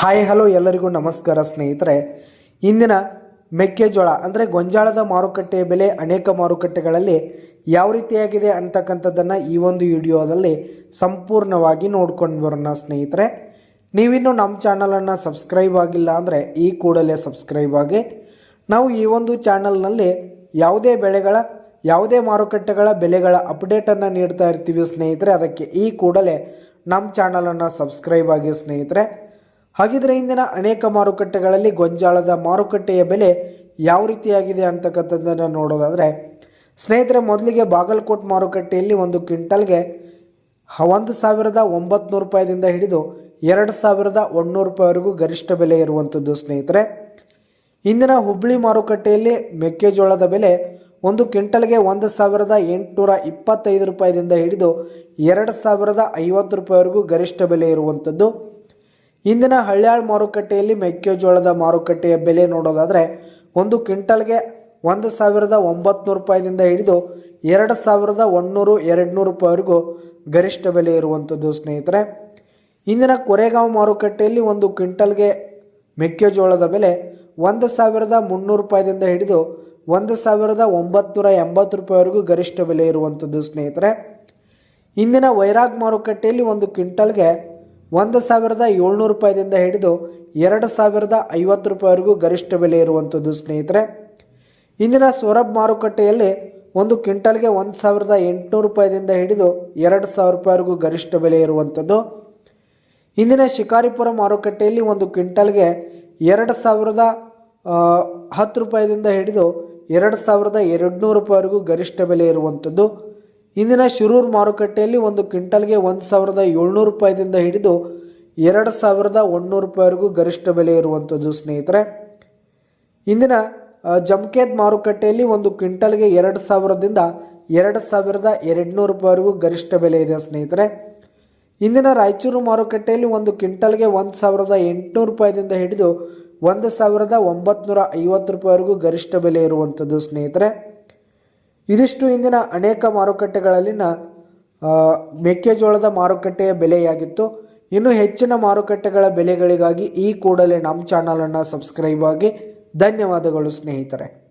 Hi hello ಎಲ್ಲರಿಗೂ ನಮಸ್ಕಾರ ಸ್ನೇಹಿತರೆ. ಇಂದಿನ ಮೆಕ್ಕೆಜೋಳ ಅಂದರೆ ಗೊಂಜಾಳದ ಮಾರುಕಟ್ಟೆಯ ಬೆಲೆ ಅನೇಕ ಮಾರುಕಟ್ಟೆಗಳಲ್ಲಿ ಯಾವ ರೀತಿಯಾಗಿದೆ ಅಂತಕ್ಕಂಥದ್ದನ್ನು ಈ ಒಂದು ವಿಡಿಯೋದಲ್ಲಿ ಸಂಪೂರ್ಣವಾಗಿ ನೋಡ್ಕೊಂಡು ಬರೋಣ ಸ್ನೇಹಿತರೆ. ನೀವಿನ್ನೂ ನಮ್ಮ ಚಾನಲನ್ನು ಸಬ್ಸ್ಕ್ರೈಬ್ ಆಗಿಲ್ಲ ಅಂದರೆ ಈ ಕೂಡಲೇ ಸಬ್ಸ್ಕ್ರೈಬ್ ಆಗಿ. ನಾವು ಈ ಒಂದು ಚಾನಲ್ನಲ್ಲಿ ಯಾವುದೇ ಬೆಳೆಗಳ, ಯಾವುದೇ ಮಾರುಕಟ್ಟೆಗಳ ಬೆಲೆಗಳ ಅಪ್ಡೇಟನ್ನು ನೀಡ್ತಾ ಇರ್ತೀವಿ ಸ್ನೇಹಿತರೆ. ಅದಕ್ಕೆ ಈ ಕೂಡಲೇ ನಮ್ಮ ಚಾನಲನ್ನು ಸಬ್ಸ್ಕ್ರೈಬ್ ಆಗಿ ಸ್ನೇಹಿತರೆ. ಹಾಗಿದ್ರೆ ಇಂದಿನ ಅನೇಕ ಮಾರುಕಟ್ಟೆಗಳಲ್ಲಿ ಗೊಂಜಾಳದ ಮಾರುಕಟ್ಟೆಯ ಬೆಲೆ ಯಾವ ರೀತಿಯಾಗಿದೆ ಅಂತಕ್ಕಂಥದ್ದನ್ನು ನೋಡೋದಾದರೆ, ಸ್ನೇಹಿತರೆ, ಮೊದಲಿಗೆ ಬಾಗಲಕೋಟ್ ಮಾರುಕಟ್ಟೆಯಲ್ಲಿ ಒಂದು ಕ್ವಿಂಟಲ್ಗೆ ಒಂದು ಸಾವಿರದ ಒಂಬತ್ತು ರೂಪಾಯಿದಿಂದ ಹಿಡಿದು ಎರಡು ಸಾವಿರದ ಒಂದುನೂರು ರೂಪಾಯಿವರೆಗೂ ಗರಿಷ್ಠ ಬೆಲೆ ಇರುವಂಥದ್ದು ಸ್ನೇಹಿತರೆ. ಇಂದಿನ ಹುಬ್ಬಳ್ಳಿ ಮಾರುಕಟ್ಟೆಯಲ್ಲಿ ಮೆಕ್ಕೆಜೋಳದ ಬೆಲೆ ಒಂದು ಕ್ವಿಂಟಲ್ಗೆ ಒಂದು ಸಾವಿರದ ಎಂಟುನೂರ ಇಪ್ಪತ್ತೈದು ರೂಪಾಯಿದಿಂದ ಹಿಡಿದು ಎರಡು ಸಾವಿರದ ಐವತ್ತು ರೂಪಾಯಿವರೆಗೂ ಗರಿಷ್ಠ ಬೆಲೆ ಇರುವಂಥದ್ದು. ಇಂದಿನ ಹಳ್ಯಾಳ್ ಮಾರುಕಟ್ಟೆಯಲ್ಲಿ ಮೆಕ್ಕೆಜೋಳದ ಮಾರುಕಟ್ಟೆಯ ಬೆಲೆ ನೋಡೋದಾದರೆ ಒಂದು ಕ್ವಿಂಟಲ್ಗೆ ಒಂದು ಸಾವಿರದ ಒಂಬತ್ತು ರೂಪಾಯಿದಿಂದ ಹಿಡಿದು ಎರಡು ಸಾವಿರದ ಒನ್ನೂರು ಎರಡು ನೂರು ರೂಪಾಯಿವರೆಗೂ ಗರಿಷ್ಠ ಬೆಲೆ ಇರುವಂಥದ್ದು ಸ್ನೇಹಿತರೆ. ಇಂದಿನ ಕೊರೆಗಾಂವ್ ಮಾರುಕಟ್ಟೆಯಲ್ಲಿ ಒಂದು ಕ್ವಿಂಟಲ್ಗೆ ಮೆಕ್ಕೆಜೋಳದ ಬೆಲೆ ಒಂದು ಸಾವಿರದ ಮುನ್ನೂರು ರೂಪಾಯಿದಿಂದ ಹಿಡಿದು ಒಂದು ಸಾವಿರದ ಒಂಬತ್ನೂರ ಎಂಬತ್ತು ರೂಪಾಯಿವರೆಗೂ ಗರಿಷ್ಠ ಬೆಲೆ ಇರುವಂಥದ್ದು ಸ್ನೇಹಿತರೆ. ಇಂದಿನ ವೈರಾಗ್ ಮಾರುಕಟ್ಟೆಯಲ್ಲಿ ಒಂದು ಕ್ವಿಂಟಲ್ಗೆ ಒಂದು ಸಾವಿರದ ಏಳ್ನೂರು ರೂಪಾಯಿದಿಂದ ಹಿಡಿದು ಎರಡು ಸಾವಿರದ ಐವತ್ತು ರೂಪಾಯಿವರೆಗೂ ಗರಿಷ್ಠ ಬೆಲೆ ಇರುವಂಥದ್ದು, ಸ್ನೇಹಿತರೆ. ಇಂದಿನ ಸೊರಬ್ ಮಾರುಕಟ್ಟೆಯಲ್ಲಿ ಒಂದು ಕ್ವಿಂಟಲ್ಗೆ ಒಂದು ಸಾವಿರದ ಎಂಟುನೂರು ರೂಪಾಯಿದಿಂದ ಹಿಡಿದು ಎರಡು ಸಾವಿರ ರೂಪಾಯಿವರೆಗೂ ಗರಿಷ್ಠ ಬೆಲೆ ಇರುವಂಥದ್ದು. ಇಂದಿನ ಶಿಕಾರಿಪುರ ಮಾರುಕಟ್ಟೆಯಲ್ಲಿ ಒಂದು ಕ್ವಿಂಟಲ್ಗೆ ಎರಡು ಸಾವಿರದ ಹತ್ತು ರೂಪಾಯಿದಿಂದ ಹಿಡಿದು ಎರಡು ಸಾವಿರದ ಎರಡುನೂರು ರೂಪಾಯಿವರೆಗೂ ಗರಿಷ್ಠ ಬೆಲೆ ಇರುವಂಥದ್ದು. ಇಂದಿನ ಶಿರೂರು ಮಾರುಕಟ್ಟೆಯಲ್ಲಿ ಒಂದು ಕ್ವಿಂಟಲ್ಗೆ ಒಂದು ಸಾವಿರದ ಏಳ್ನೂರು ರೂಪಾಯಿದಿಂದ ಹಿಡಿದು ಎರಡು ಸಾವಿರದ ಒಂದುನೂರು ರೂಪಾಯಿವರೆಗೂ ಗರಿಷ್ಠ ಬೆಲೆ ಇರುವಂಥದ್ದು, ಸ್ನೇಹಿತರೆ. ಇಂದಿನ ಜಮ್ಕೇದ್ ಮಾರುಕಟ್ಟೆಯಲ್ಲಿ ಒಂದು ಕ್ವಿಂಟಲ್ಗೆ ಎರಡು ಸಾವಿರದಿಂದ ಎರಡು ಸಾವಿರದ ಎರಡುನೂರು ರೂಪಾಯಿವರೆಗೂ ಗರಿಷ್ಠ ಬೆಲೆ ಇದೆ, ಸ್ನೇಹಿತರೆ. ಇಂದಿನ ರಾಯಚೂರು ಮಾರುಕಟ್ಟೆಯಲ್ಲಿ ಒಂದು ಕ್ವಿಂಟಲ್ಗೆ ಒಂದು ಸಾವಿರದ ಎಂಟುನೂರು ರೂಪಾಯಿದಿಂದ ಹಿಡಿದು ಒಂದು ಸಾವಿರದ ಒಂಬತ್ನೂರ ಐವತ್ತು ರೂಪಾಯಿವರೆಗೂ ಗರಿಷ್ಠ ಬೆಲೆ ಇರುವಂಥದ್ದು, ಸ್ನೇಹಿತರೆ. ಇದಿಷ್ಟು ಇಂದಿನ ಅನೇಕ ಮಾರುಕಟ್ಟೆಗಳಲ್ಲಿನ ಮೆಕ್ಕೆಜೋಳದ ಮಾರುಕಟ್ಟೆಯ ಬೆಲೆಯಾಗಿತ್ತು. ಇನ್ನು ಹೆಚ್ಚಿನ ಮಾರುಕಟ್ಟೆಗಳ ಬೆಲೆಗಳಿಗಾಗಿ ಈ ಕೂಡಲೇ ನಮ್ಮ ಚಾನಲನ್ನು ಸಬ್ಸ್ಕ್ರೈಬ್ ಆಗಿ ಧನ್ಯವಾದಗಳು ಸ್ನೇಹಿತರೆ.